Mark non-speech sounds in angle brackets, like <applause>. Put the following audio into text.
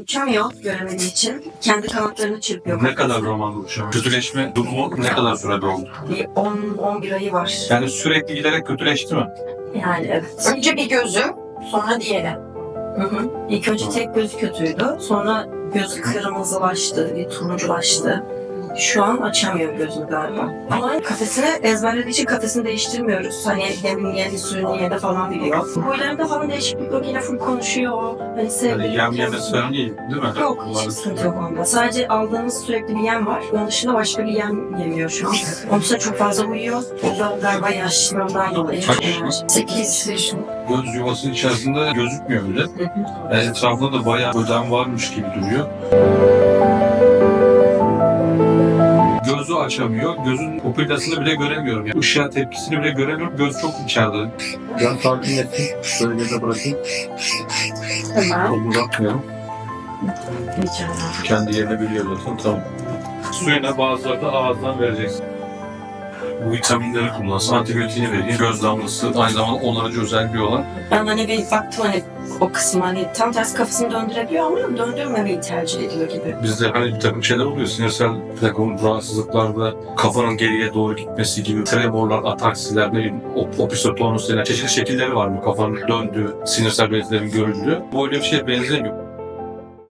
uçamıyor göremediği için. Kendi kanatlarını çırpıyor. Ne kadar roman uçuyor? Kötüleşme durumu ne kadar sürede oldu? Bir 10-11 ayı var. Yani sürekli giderek kötüleşti mi? Yani evet. Önce bir gözü, sonra diğeri. Hı hı. İlk önce tek gözü kötüydü. Sonra gözü kırmızılaştı, bir turunculaştı. Şu an açamıyor gözünü galiba. Ama kafesini ezberlediği için kafesini değiştirmiyoruz. Hani demin yedi suyunu yedi falan biliyor. Huylarında falan değişiklik yok. Yine full konuşuyor. Hani sevdiği... Yani yem yemesi falan değil değil mi? Yok, hiç sıkıntı yok onda. Sadece aldığımız sürekli bir yem var. Onun dışında başka bir yem yemiyor şu an. <laughs> Onun dışında çok fazla uyuyor. O da galiba yaşlılığından dolayı. Kaç yaşında? 8 yaşında. Göz yuvası içerisinde gözükmüyor bile. Yani etrafında da bayağı ödem varmış gibi duruyor. Açamıyor. Gözün pupillasını bile göremiyorum. Yani ışığa tepkisini bile göremiyorum. Göz çok içeride. Ben takip ettim. Bölgede bırakayım. Tamam. Çok uzatmıyorum. Kendi yerine biliyor zaten. Tamam. Suyuna bazıları da ağızdan vereceksin. Bu vitaminleri kullansın, antibiyotiğini vereyim. Göz damlası aynı zamanda onarıcı özelliği olan. Ben hani bir baktım hani o kısmı hani tam tersi kafasını döndürebiliyor ama döndürmemeyi tercih ediyor gibi. Bizde hani bir takım şeyler oluyor. Sinirsel bir takım rahatsızlıklarda kafanın geriye doğru gitmesi gibi tremorlar, ataksiler, ne bileyim, op- opisotonus denen çeşitli şekilleri var mı? Kafanın döndüğü, sinirsel belirtilerin görüldüğü. Bu öyle bir şeye benzemiyor.